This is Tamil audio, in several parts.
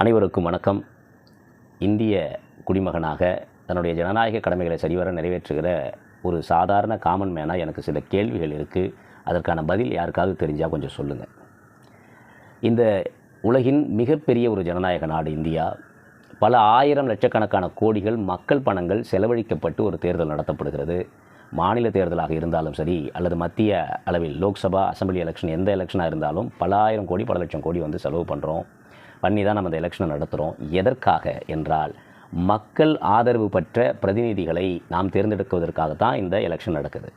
அனைவருக்கும் வணக்கம். இந்திய குடிமகனாக தன்னுடைய ஜனநாயக கடமைகளை சரிவர நிறைவேற்றுகிற ஒரு சாதாரண காமன் மேனாக எனக்கு சில கேள்விகள் இருக்குது அதற்கான பதில் யாருக்காவது தெரிஞ்சால் கொஞ்சம் சொல்லுங்கள் இந்த உலகின் மிகப்பெரிய ஒரு ஜனநாயக நாடு இந்தியா. பல ஆயிரம் லட்சக்கணக்கான கோடிகள் மக்கள் பணங்கள் செலவழிக்கப்பட்டு ஒரு தேர்தல் நடத்தப்படுகிறது. மாநில தேர்தலாக இருந்தாலும் சரி அல்லது மத்திய அளவில் லோக்சபா அசம்பிளி எலெக்ஷன் எந்த எலெக்ஷனாக இருந்தாலும் பல ஆயிரம் கோடி பல லட்சம் கோடி வந்து செலவு பண்ணுறோம் பண்ணி தான் நம்ம இந்த எலெக்ஷனை நடத்துகிறோம் எதற்காக என்றால் மக்கள் ஆதரவு பெற்ற பிரதிநிதிகளை நாம் தேர்ந்தெடுக்குவதற்காகத்தான் இந்த எலெக்ஷன் நடக்குது.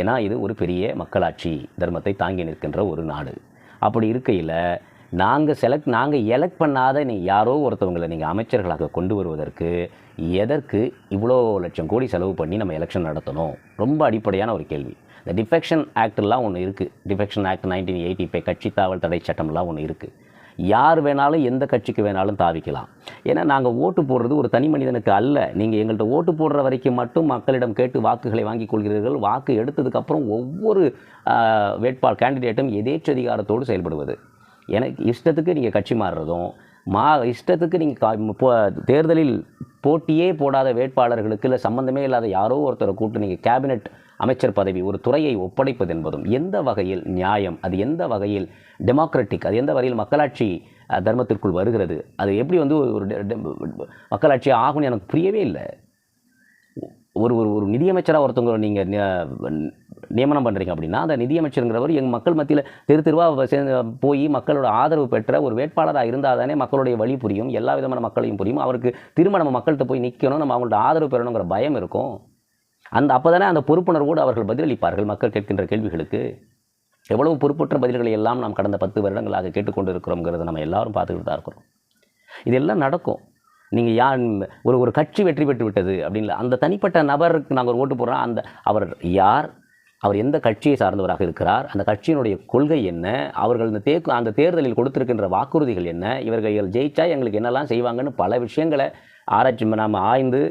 ஏன்னா இது ஒரு பெரிய மக்களாட்சி தர்மத்தை தாங்கி நிற்கின்ற ஒரு நாடு. அப்படி இருக்கையில் நாங்கள் செலக்ட் நாங்கள் எலெக்ட் பண்ணாத நீ யாரோ ஒருத்தவங்களை நீங்கள் அமைச்சர்களாக கொண்டு வருவதற்கு எதற்கு இவ்வளோ லட்சம் கோடி செலவு பண்ணி நம்ம எலெக்ஷன் நடத்தணும்? ரொம்ப அடிப்படையான ஒரு கேள்வி. இந்த டிஃபெக்ஷன் ஆக்ட்லாம் ஒன்று இருக்குது defection act nineteen eighty five கட்சி தாவல் தடை சட்டம்லாம் ஒன்று இருக்குது யார் வேணாலும் எந்த கட்சிக்கு வேணாலும் தாவிக்கலாம். ஏன்னா நாங்கள் ஓட்டு போடுறது ஒரு தனி மனிதனுக்கு அல்ல. நீங்கள் எங்கள்கிட்ட ஓட்டு போடுற வரைக்கும் மட்டும் மக்களிடம் கேட்டு வாக்குகளை வாங்கி கொள்கிறீர்கள். வாக்கு எடுத்ததுக்கப்புறம் ஒவ்வொரு வேட்பாளர் கேண்டிடேட்டும் எதேச்சதிகாரத்தோடு செயல்படுவது. எனக்கு இஷ்டத்துக்கு நீங்கள் கட்சி மாறுறதும் மா இஷ்டத்துக்கு நீங்கள் தேர்தலில் போட்டியே போடாத வேட்பாளர்களுக்கு இல்லை சம்பந்தமே இல்லாத யாரோ ஒருத்தரை கூட்டு நீங்கள் கேபினெட் அமைச்சர் பதவி ஒரு துறையை ஒப்படைப்பது என்பதும் எந்த வகையில் நியாயம்? அது எந்த வகையில் டெமோக்ராட்டிக் அது எந்த வகையில் மக்களாட்சி தர்மத்திற்குள் வருகிறது? அது எப்படி வந்து ஒரு மக்களாட்சி ஆகும்னு எனக்கு புரியவே இல்லை. ஒரு ஒரு ஒரு நிதியமைச்சராக ஒருத்தவங்க நீங்கள் நியமனம் பண்ணுறீங்க அப்படின்னா அந்த நிதியமைச்சருங்கிறவர் எங்கள் மக்கள் மத்தியில் தெரு தெருவாக சேர்ந்து போய் மக்களோட ஆதரவு பெற்ற ஒரு வேட்பாளராக இருந்தால் தானே மக்களுடைய வழி புரியும் எல்லா விதமான மக்களையும் புரியும். அவருக்கு திரும்ப நம்ம மக்கள்கிட்ட போய் நிற்கணும் நம்ம அவங்கள்ட்ட ஆதரவு பெறணுங்கிற பயம் இருக்கும். அந்த அப்போ தானே அந்த பொறுப்புணர்வோடு அவர்கள் பதிலளிப்பார்கள் மக்கள் கேட்கின்ற கேள்விகளுக்கு. எவ்வளவு பொறுப்பற்ற பதில்களை எல்லாம் நாம் கடந்த பத்து வருடங்களாக கேட்டுக்கொண்டு இருக்கிறோங்கிறத நம்ம எல்லாரும் பார்த்துக்கிட்டு தான் இருக்கிறோம். இதெல்லாம் நடக்கும். நீங்கள் யார் ஒரு ஒரு கட்சி வெற்றி பெற்று விட்டது அப்படின்னு அந்த தனிப்பட்ட நபருக்கு நாங்கள் ஒரு ஓட்டு போடுறோம் அந்த அவர் யார்? அவர் எந்த கட்சியை சார்ந்தவராக இருக்கிறார்? அந்த கட்சியினுடைய கொள்கை என்ன? அவர்கள் இந்த தே அந்த தேர்தலில் கொடுத்திருக்கின்ற வாக்குறுதிகள் என்ன? இவர்கள் ஜெயிச்சா எங்களுக்கு என்னெல்லாம் செய்வாங்கன்னு பல விஷயங்களை ஆராய்ச்சி நாம் ஆய்ந்து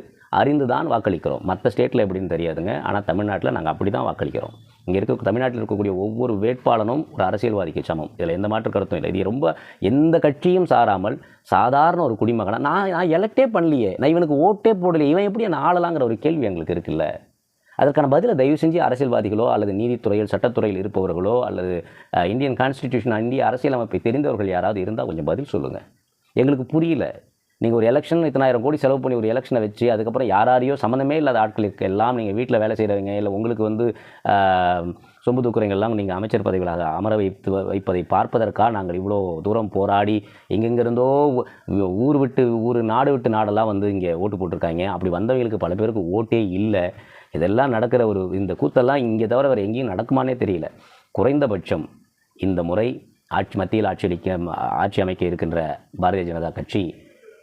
அறிந்து தான் வாக்களிக்கிறோம். மற்ற ஸ்டேட்டில் எப்படின்னு தெரியாதுங்க. ஆனால் தமிழ்நாட்டில் நாங்கள் அப்படி தான் வாக்களிக்கிறோம். இங்கே இருக்க தமிழ்நாட்டில் இருக்கக்கூடிய ஒவ்வொரு வேட்பாளனும் ஒரு அரசியல்வாதிக்கு சமம். இதில் எந்த மாற்று கருத்தும் இல்லை. இது ரொம்ப எந்த கட்சியும் சாராமல் சாதாரண ஒரு குடிமகனாக நான் நான் எலக்டே பண்ணலையே. நான் இவனுக்கு ஓட்டே போடலையே. இவன் எப்படி என்ன ஆளலாங்கிற ஒரு கேள்வி எங்களுக்கு இருக்குல்ல. அதற்கான பதிலை தயவு செஞ்சு அரசியல்வாதிகளோ அல்லது நீதித்துறையில் சட்டத்துறையில் இருப்பவர்களோ அல்லது இந்தியன் கான்ஸ்டிடியூஷன் இந்திய அரசியலமைப்பை தெரிந்தவர்கள் யாராவது இருந்தால் கொஞ்சம் பதில் சொல்லுங்கள் எங்களுக்கு புரியல. நீங்கள் ஒரு எலெக்ஷன் இத்தனாயிரம் கோடி செலவு பண்ணி ஒரு எலெக்ஷனை வச்சு அதுக்கப்புறம் யாராரையோ சம்மந்தமே இல்லாத ஆட்களுக்கு எல்லாம் நீங்கள் வீட்டில் வேலை செய்கிறவங்க இல்லை உங்களுக்கு வந்து சொம்பு தூக்குறவங்கெல்லாம் நீங்கள் அமைச்சர் பதவிகளாக அமர வைத்து வைப்பதை பார்ப்பதற்காக நாங்கள் இவ்வளோ தூரம் போராடி எங்கெங்கிருந்தோ ஊர் விட்டு ஊர் நாடு விட்டு நாடெல்லாம் வந்து இங்கே ஓட்டு போட்டிருக்காங்க. அப்படி வந்தவங்களுக்கு பல பேருக்கு ஓட்டே இல்லை. இதெல்லாம் நடக்கிற ஒரு இந்த கூத்தெல்லாம் இங்கே தவிர வேறு எங்கேயும் நடக்குமானே தெரியல. குறைந்தபட்சம் இந்த முறை ஆட்சி மத்தியில் ஆட்சி அளிக்க ஆட்சி அமைக்க இருக்கின்ற பாரதிய ஜனதா கட்சி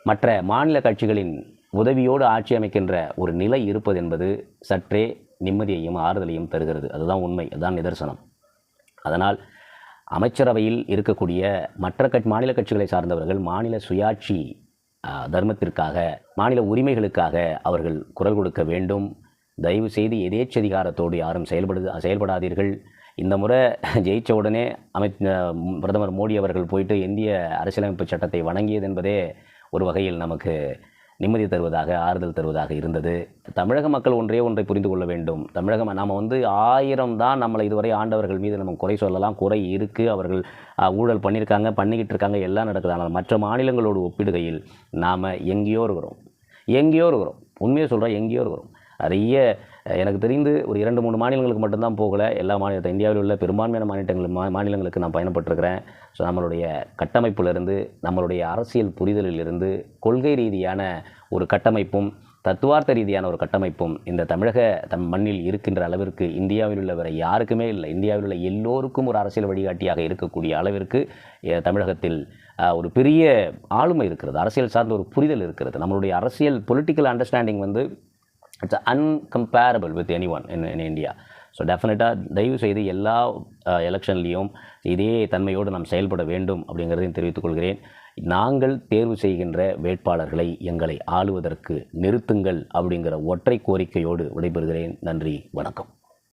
மற்ற மாநில கட்சிகளின் உதவியோடு ஆட்சி அமைக்கின்ற ஒரு நிலை இருப்பது என்பது சற்றே நிம்மதியையும் ஆறுதலையும் தருகிறது. அதுதான் உண்மை அதுதான் நிதர்சனம். அதனால் அமைச்சரவையில் இருக்கக்கூடிய மற்ற கட் மாநில கட்சிகளை சார்ந்தவர்கள் மாநில சுயாட்சி தர்மத்திற்காக மாநில உரிமைகளுக்காக அவர்கள் குரல் கொடுக்க வேண்டும். தயவு செய்து எதேச்சதிகாரத்தோடு யாரும் செயல்படு செயல்படாதீர்கள். இந்த முறை ஜெயிச்ச உடனே அமைத் பிரதமர் மோடி அவர்கள் போயிட்டு இந்திய அரசியலமைப்பு சட்டத்தை வணங்கியது என்பதே ஒரு வகையில் நமக்கு நிம்மதி தருவதாக ஆறுதல் தருவதாக இருந்தது. தமிழக மக்கள் ஒன்றே ஒன்றை புரிந்து கொள்ள வேண்டும். தமிழகம் நாம் வந்து ஆயிரம் தான் நம்மளை இதுவரை ஆண்டவர்கள் மீது நம்ம குறை சொல்லலாம். குறை இருக்குது அவர்கள் ஊழல் பண்ணியிருக்காங்க பண்ணிக்கிட்டு இருக்காங்க. எல்லாம் நடக்குது. ஆனால் மற்ற மாநிலங்களோடு ஒப்பிடுகையில் நாம் எங்கேயோ இருக்கிறோம். எங்கேயோ இருக்கிறோம். உண்மையை சொல்கிறோம் எங்கேயோ இருக்கிறோம். நிறைய எனக்கு தெரிந்து ஒரு இரண்டு மூணு மாநிலங்களுக்கு மட்டும்தான் போகலை. எல்லா மாநிலத்தை இந்தியாவில் உள்ள பெரும்பான்மையான மாநிலங்கள் மா மாநிலங்களுக்கு நான் பயணப்பட்டிருக்கிறேன். ஸோ நம்மளுடைய கட்டமைப்பிலிருந்து நம்மளுடைய அரசியல் புரிதலிலிருந்து கொள்கை ரீதியான ஒரு கட்டமைப்பும் தத்துவார்த்த ரீதியான ஒரு கட்டமைப்பும் இந்த தமிழக தம் மண்ணில் இருக்கின்ற அளவிற்கு இந்தியாவில் உள்ள வேறு யாருக்குமே இல்லை. இந்தியாவில் உள்ள எல்லோருக்கும் ஒரு அரசியல் வழிகாட்டியாக இருக்கக்கூடிய அளவிற்கு தமிழகத்தில் ஒரு பெரிய ஆளுமை இருக்கிறது. அரசியல் சார்ந்த ஒரு புரிதல் இருக்கிறது. நம்மளுடைய அரசியல் பொலிட்டிக்கல் அண்டர்ஸ்டாண்டிங் வந்து it's uncomparable with any one in in India so டெஃபினட்டாக தயவு செய்து எல்லா எலெக்ஷன்லேயும் இதே தன்மையோடு நாம் செயல்பட வேண்டும் அப்படிங்கிறதையும் தெரிவித்துக் கொள்கிறேன். நாங்கள் தேர்வு செய்கின்ற வேட்பாளர்களை எங்களை ஆளுவதற்கு நிறுத்துங்கள் அப்படிங்கிற ஒற்றை கோரிக்கையோடு விடைபெறுகிறேன். நன்றி வணக்கம்.